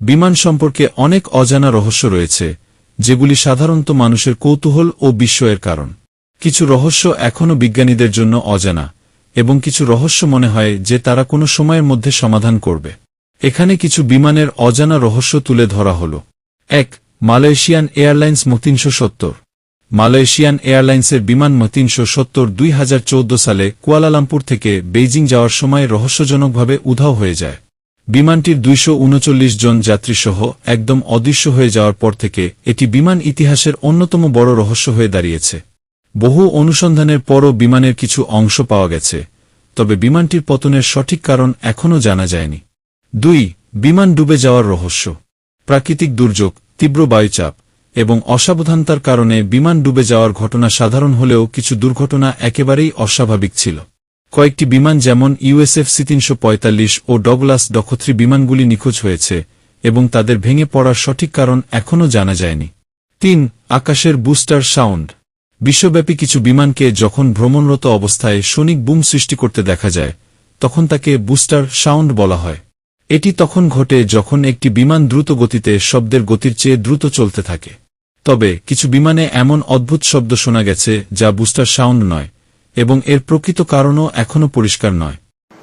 বিমান সম্পর্কে অনেক অজানা রহস্য রয়েছে, যেগুলি সাধারণত মানুষের কৌতূহল ও বিস্ময়ের কারণ। কিছু রহস্য এখনও বিজ্ঞানীদের জন্য অজানা, এবং কিছু রহস্য মনে হয় যে তারা কোনো সময়ের মধ্যে সমাধান করবে। এখানে কিছু বিমানের অজানা রহস্য তুলে ধরা হল। এক, মালয়েশিয়ান এয়ারলাইন্স মতিনশো সত্তর। মালয়েশিয়ান এয়ারলাইন্সের বিমান মতিনশো সত্তর দুই সালে কুয়ালালামপুর থেকে বেইজিং যাওয়ার সময় রহস্যজনকভাবে উধাও হয়ে যায়। বিমানটির দুইশ উনচল্লিশ জন যাত্রীসহ একদম অদৃশ্য হয়ে যাওয়ার পর থেকে এটি বিমান ইতিহাসের অন্যতম বড় রহস্য হয়ে দাঁড়িয়েছে। বহু অনুসন্ধানের পরও বিমানের কিছু অংশ পাওয়া গেছে, তবে বিমানটির পতনের সঠিক কারণ এখনও জানা যায়নি। দুই, বিমান ডুবে যাওয়ার রহস্য। প্রাকৃতিক দুর্যোগ, তীব্র বায়ুচাপ এবং অসাবধানতার কারণে বিমান ডুবে যাওয়ার ঘটনা সাধারণ হলেও কিছু দুর্ঘটনা একেবারেই অস্বাভাবিক ছিল। কয়েকটি বিমান যেমন ইউএসএফ সি তিনশো পঁয়তাল্লিশ ও ডগলাস ডকথ্রি বিমানগুলি নিখোঁজ হয়েছে, এবং তাদের ভেঙে পড়ার সঠিক কারণ এখনও জানা যায়নি। তিন, আকাশের বুস্টার সাউন্ড। বিশ্বব্যাপী কিছু বিমানকে যখন ভ্রমণরত অবস্থায় সনিক বুম সৃষ্টি করতে দেখা যায়, তখন তাকে বুস্টার সাউন্ড বলা হয়। এটি তখন ঘটে যখন একটি বিমান দ্রুত গতিতে শব্দের গতির চেয়ে দ্রুত চলতে থাকে। তবে কিছু বিমানে এমন অদ্ভুত শব্দ শোনা গেছে যা বুস্টার সাউন্ড নয়। এবং এর প্রকৃত কারণও এখনও পরিষ্কার নয়।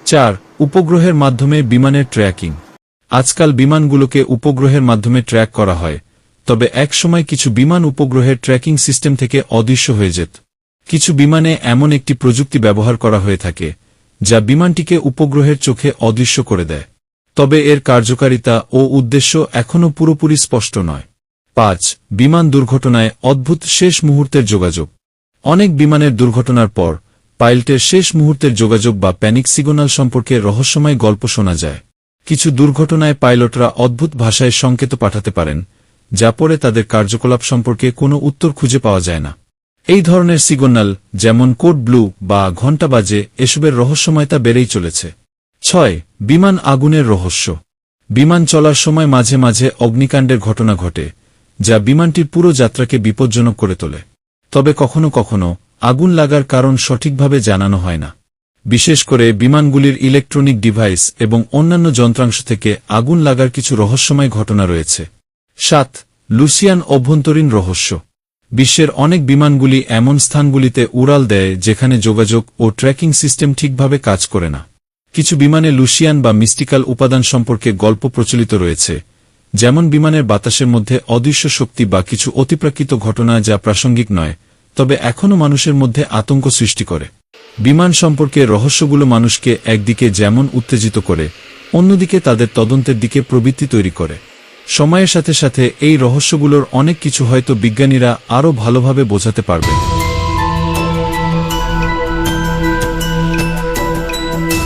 চার, উপগ্রহের মাধ্যমে বিমানের ট্র্যাকিং। আজকাল বিমানগুলোকে উপগ্রহের মাধ্যমে ট্র্যাক করা হয়, তবে একসময় কিছু বিমান উপগ্রহের ট্র্যাকিং সিস্টেম থেকে অদৃশ্য হয়ে যেত। কিছু বিমানে এমন একটি প্রযুক্তি ব্যবহার করা হয়ে থাকে, যা বিমানটিকে উপগ্রহের চোখে অদৃশ্য করে দেয়। তবে এর কার্যকারিতা ও উদ্দেশ্য এখনও পুরোপুরি স্পষ্ট নয়। পাঁচ, বিমান দুর্ঘটনায় অদ্ভুত শেষ মুহূর্তের যোগাযোগ। অনেক বিমানের দুর্ঘটনার পর, পাইলটের শেষ মুহূর্তের যোগাযোগ বা প্যানিক সিগন্যাল সম্পর্কে রহস্যময় গল্প শোনা যায়। কিছু দুর্ঘটনায় পাইলটরা অদ্ভুত ভাষায় সংকেত পাঠাতে পারেন, যা পরে তাদের কার্যকলাপ সম্পর্কে কোনো উত্তর খুঁজে পাওয়া যায় না। এই ধরনের সিগন্যাল, যেমন কোড ব্লু বা ঘণ্টা বাজে, এসবের রহস্যময়তা বেড়েই চলেছে। ছয়, বিমান আগুনের রহস্য। বিমান চলার সময় মাঝে মাঝে অগ্নিকাণ্ডের ঘটনা ঘটে, যা বিমানটির পুরো যাত্রাকে বিপজ্জনক করে তোলে। তবে কখনো কখনো আগুন লাগার কারণ সঠিকভাবে জানানো হয় না। বিশেষ করে বিমানগুলির ইলেকট্রনিক ডিভাইস এবং অন্যান্য যন্ত্রাংশ থেকে আগুন লাগার কিছু রহস্যময় ঘটনা রয়েছে। সাত, লুসিয়ান অভ্যন্তরীণ রহস্য। বিশ্বের অনেক বিমানগুলি এমন স্থানগুলিতে উড়াল দেয় যেখানে যোগাযোগ ও ট্র্যাকিং সিস্টেম ঠিকভাবে কাজ করে না। কিছু বিমানে লুসিয়ান বা মিস্টিক্যাল উপাদান সম্পর্কে গল্প প্রচলিত রয়েছে। যেমন বিমানের বাতাসের মধ্যে অদৃশ্য শক্তি বা কিছু অতিপ্রাকৃত ঘটনা যা প্রাসঙ্গিক নয়, তবে এখনও মানুষের মধ্যে আতঙ্ক সৃষ্টি করে। বিমান সম্পর্কে রহস্যগুলো মানুষকে একদিকে যেমন উত্তেজিত করে, অন্যদিকে তাদের তদন্তের দিকে প্রবৃত্তি তৈরি করে। সময়ের সাথে সাথে এই রহস্যগুলোর অনেক কিছু হয়তো বিজ্ঞানীরা আরও ভালোভাবে বোঝাতে পারবেন।